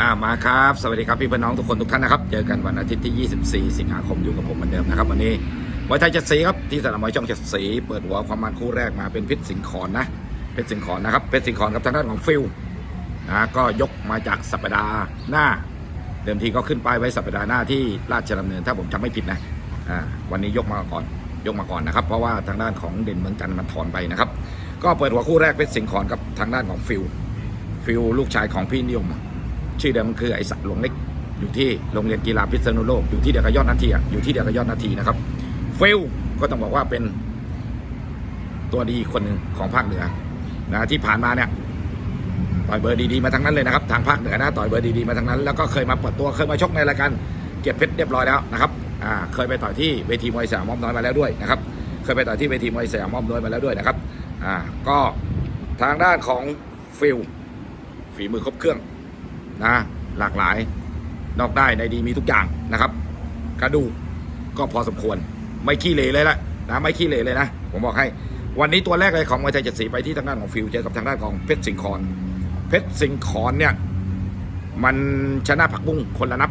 อ่ามาครับ สวัสดีครับพี่เพื่อนน้องทุกคนทุกท่านนะครับ เจอกันวันอาทิตย์ที่ 24 สิงหาคมอยู่กับผมเหมือนเดิมนะครับ วันนี้มวยไทยเจ็ดสีครับที่สนามมวยช่องเจ็ดสี เปิดหัวความมันคู่แรกมาเป็นเพชรสิงขอนนะเพชรสิงขอนนะครับเพชรสิงขอนกับทางด้านของฟิลนะก็ยกมาจากสัปดาห์หน้า เดิมทีก็ขึ้นป้ายไว้สัปดาห์หน้าที่ราชดำเนินถ้าผมจำไม่ผิดนะอ่าวันนี้ยกมาก่อนยกมาก่อนนะครับ เพราะว่าทางด้านของเด่นเมืองจันทร์มันถอนไปนะครับก็เปิดหัวคู่แรกเพชรสิงขอนกับทางด้านของฟิลฟิลลูกชายของพี่นิยม ชื่อเดิมมันคือไอสัตว์หลวงเล็กอยู่ที่โรงเรียนกีฬาพิษณุโลกอยู่ที่เดียวกับยอดนาทีอะอยู่ที่เดียวกับยอดนาทีนะครับเฟลก็ต้องบอกว่าเป็นตัวดีคนหนึ่งของภาคเหนือนะที่ผ่านมาเนี่ยต่อยเบอร์ดีๆมาทั้งนั้นเลยนะครับ ทางภาคเหนือนะต่อยเบอร์ดีๆมาทั้งนั้น แล้วก็เคยมาเปิดตัวเคยมาชกในรายการเกียรติเพชรเรียบร้อยแล้วนะครับอ่าเคยไปต่อยที่เวทีมวยสยามอ้อมน้อยมาแล้วด้วยนะครับเคยไปต่อยที่เวทีมวยสยามอ้อมน้อยมาแล้วด้วยนะครับอ่าก็ทางด้านของฟิลฝีมือครบเครื่อง นะ หลากหลาย นอกได้ในดีมีทุกอย่างนะครับ กระดูกก็พอสมควร ไม่ขี้เหร่เลยละนะไม่ขี้เหร่เลยนะ ผมบอกให้ วันนี้ตัวแรกเลยของมวยไทยเจ็ดสีไปที่ทางด้านของฟิวเจอกับทางด้านของเพชรสิงคอนเพชรสิงคอนเนี่ยมันชนะผักบุ้งคนละนับ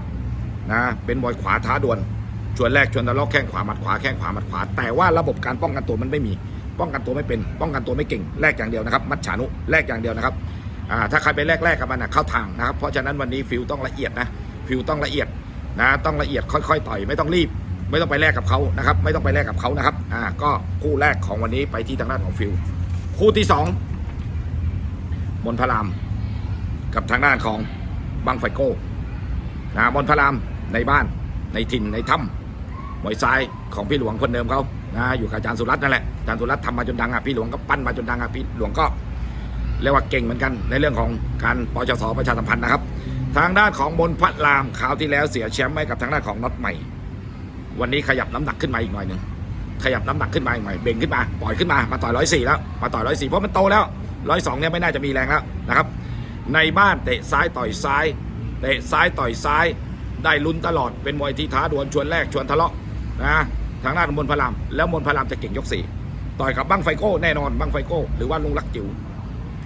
นะเป็นมวยขวาท้าดวลชวนแรกชวนตะลอกแข้งขวาหมัดขวาแข้งขวาหมัดขวา แต่ว่าระบบการป้องกันตัวมันไม่มี ป้องกันตัวไม่เป็น ป้องกันตัวไม่เก่งแรกอย่างเดียวนะครับ มัดฉานุแรกอย่างเดียวนะครับ ถ้าใครไปแลกๆกับมันนะเข้าทางนะครับ เพราะฉะนั้นวันนี้ฟิลต้องละเอียดนะ ฟิลต้องละเอียดนะ ต้องละเอียดค่อยๆต่อยไม่ต้องรีบ ไม่ต้องไปแลกกับเขานะครับ ไม่ต้องไปแลกกับเขานะครับ อ่า ก็คู่แรกของวันนี้ไปที่ทางด้านของฟิลคู่ที่สองมนพระราม กับทางด้านของบังไฟโก้นะมนพรามในบ้าน ในถิ่นในถ้ำมวยซ้ายของพี่หลวงคนเดิมเขานะอยู่กับอาจารย์สุรัตน์นั่นแหละอาจารย์สุรัตน์ทำมาจนดังอะพี่หลวงก็ปั้นมาจนดังอะพี่หลวงก็ เรียกว่าเก่งเหมือนกันในเรื่องของการปชสประชาสัมพันธ์นะครับ ทางด้านของมนพัดรามคราวที่แล้วเสียแชมป์ให้กับทางด้านของน็อตใหม่ วันนี้ขยับน้ำหนักขึ้นมาอีกหน่อยหนึ่งขยับน้ำหนักขึ้นมาอีกหน่อยเบ่งขึ้นมาปล่อยขึ้นมามาต่อยร้อยสี่แล้วมาต่อยร้อยสี่เพราะมันโตแล้วร้อยสองเนี่ยไม่น่าจะมีแรงแล้วนะครับ ในบ้านเตะซ้ายต่อยซ้ายเตะซ้ายต่อยซ้ายได้ลุ้นตลอดเป็นมวยที่ท้าดวลชวนแรกชวนทะเลาะนะทางด้านของมนพรามแล้วมนพรามจะเก่งยกสี่ต่อยกับบังไฟโก้แน่นอนบังไฟโก้หรือว่าลุงลักจิ๋ว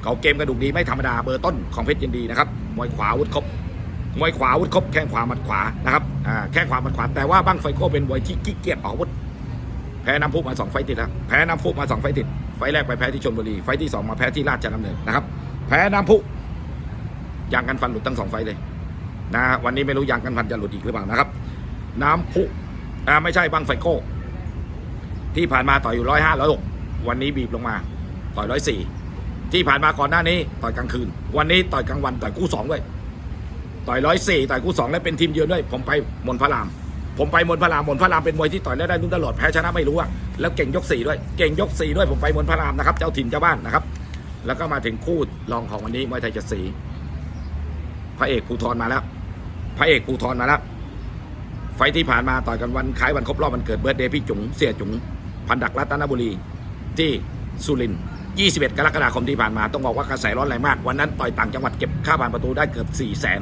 เขาเกมกระดูกดีไม่ธรรมดาเบอร์ต้นของเพชรยินดีนะครับมวยขวาวุธครบมวยขวาวุธครบแข้งขวามัดขวานะครับอ่าแข้งขวามัดขวาแต่ว่าบังไฟโก้เป็นมวยที่ขี้เกียจออกวุธแพ้น้ำพุมาสองไฟติดแล้วแพ้น้ำพุมาสองไฟติดไฟแรกไปแพ้ที่ชลบุรีไฟที่สองมาแพ้ที่ราชดำเนินนะครับแพ้น้ำพุยางกันฟันหลุดทั้งสองไฟเลยนะวันนี้ไม่รู้ยางกันฟันจะหลุดอีกหรือเปล่านะครับ น้ำพุอ่าไม่ใช่บังไฟโก้ที่ผ่านมาต่อยอยู่ร้อยห้าร้อยหกวันนี้บีบลงมาต่อยร้อยสี่ ที่ผ่านมาก่อนหน้านี้ต่อยกลางคืน วันนี้ต่อยกลางวันต่อยคู่สองด้วยต่อยร้อยสี่ต่อยคู่สองและเป็นทีมเยือนด้วย ผมไปมนพระราม ผมไปมนพระรามมนพระรามเป็นมวยที่ต่อยแล้วได้ลุ้นตลอดแพ้ชนะไม่รู้อะแล้วเก่งยกสี่ด้วย เก่งยกสี่ด้วยผมไปมนพระรามนะครับ เจ้าถิ่นเจ้าบ้านนะครับ แล้วก็มาถึงคู่รองของวันนี้มวยไทยเจ็ดสีพระเอกภูทรมาแล้ว พระเอกภูทรมาแล้วไฟท์ที่ผ่านมาต่อยกันวันคล้ายวันครบรอบวันเกิดเบิร์ดเดย์พี่จุ๋งเสียจุ๋งพันดักรัตนบุรีที่สุรินทร์ 21 กรกฎาคมที่ผ่านมาต้องบอกว่ากระแสร้อนแรงมาก วันนั้นต่อยต่างจังหวัดเก็บค่าผ่านประตูได้เกือบ 4 0 0แสน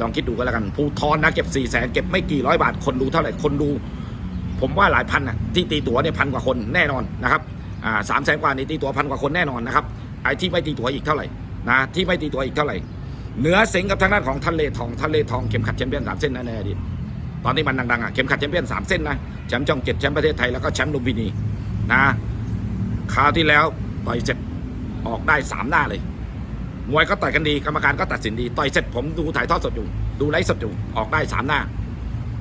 ลองคิดดูก็แล้วกันภูทรนนะเก็บ 4 0 0แสนเก็บไม่กี่ร้อยบาทคนดูเท่าไหร่คนดู ผมว่าหลายพันอะที่ตีตั๋วเนี่ยพันกว่าคนแน่นอนนะครับอ่าสามแสนกว่านี่ตีตั๋วพันกว่าคนแน่นอนนะครับไอ้ที่ไม่ตีตั๋วอีกเท่าไหร่นะที่ไม่ตีตั๋วอีกเท่าไหร่เหนือเสงกับทางด้านของทะเลทองทะเลทองเข็มขัดแชมเปี้ยนสามเส้นนะในอดีตตอนนี้มันดังๆอะเข็มขัดแชมเปี้ยนสามเส้นนะแชมป์ช่องเจ็ดแชมป์ประเทศไทยแล้วก็แชมป์ลุมพินีนะ คราวที่แล้วต่อยเสร็จออกได้สามหน้าเลยมวยก็ต่อยกันดีกรรมการก็ตัดสินดีต่อยเสร็จผมดูถ่ายทอดสดอยู่ดูไลฟ์สดอยู่ออกได้สามหน้า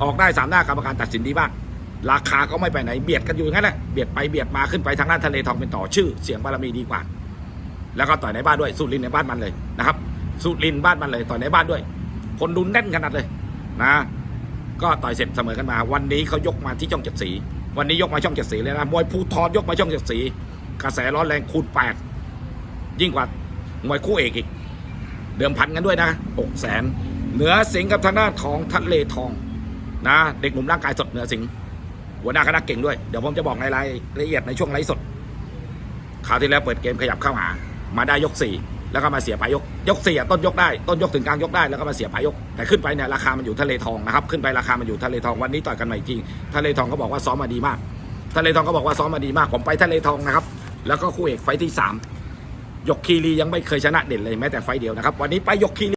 ออกได้สามหน้ากรรมการตัดสินดีมากราคาก็ไม่ไปไหนเบียดกันอยู่งั้นแหละเบียดไปเบียดมาขึ้นไปทางด้านทะเลทองเป็นต่อชื่อ เสียงบารมีดีกว่า แล้วก็ต่อยในบ้านด้วยสุรินในบ้านมันเลยนะครับสุรินบ้านมันเลยต่อยในบ้านด้วย คนดูแน่นขนาดเลยนะก็ต่อยเสร็จเสมอกันมา วันนี้เขายกมาที่ช่องเจ็ดสี วันนี้ยกมาช่องเจ็ดสีเลยนะมวยภูทรยกมาช่องเจ็ดสี กระแสร้อนแรงคูณแปดยิ่งกว่ามวยคู่เอกอีก เดิมพันกันด้วยนะหกแสนเหนือสิงห์กับทางด้านของทะเลทองนะ เด็กหนุ่มร่างกายสดเหนือสิงห์หัวหน้าคณะเก่งด้วย เดี๋ยวผมจะบอกในรายละเอียดในช่วงไลฟ์สดคราวที่แล้วเปิดเกมขยับเข้าหา มาได้ยกสี่แล้วก็มาเสียปลายยก ยกสี่ต้นยกได้ ต้นยกถึงกลางยกได้แล้วก็มาเสียปลายยก แต่ขึ้นไปเนี่ยราคามันอยู่ทะเลทองนะครับ ขึ้นไปราคามันอยู่ทะเลทองวันนี้ต่อยกันใหม่จริง ทะเลทองก็บอกว่าซ้อมมาดีมาก ทะเลทองก็บอกว่าซ้อมมาดีมาก ผมไปทะเลทองนะครับ แล้วก็คู่เอกไฟที่สามยกคีรียังไม่เคยชนะเด่นเลยแม้แต่ไฟเดียวนะครับ วันนี้ไปยกคีรี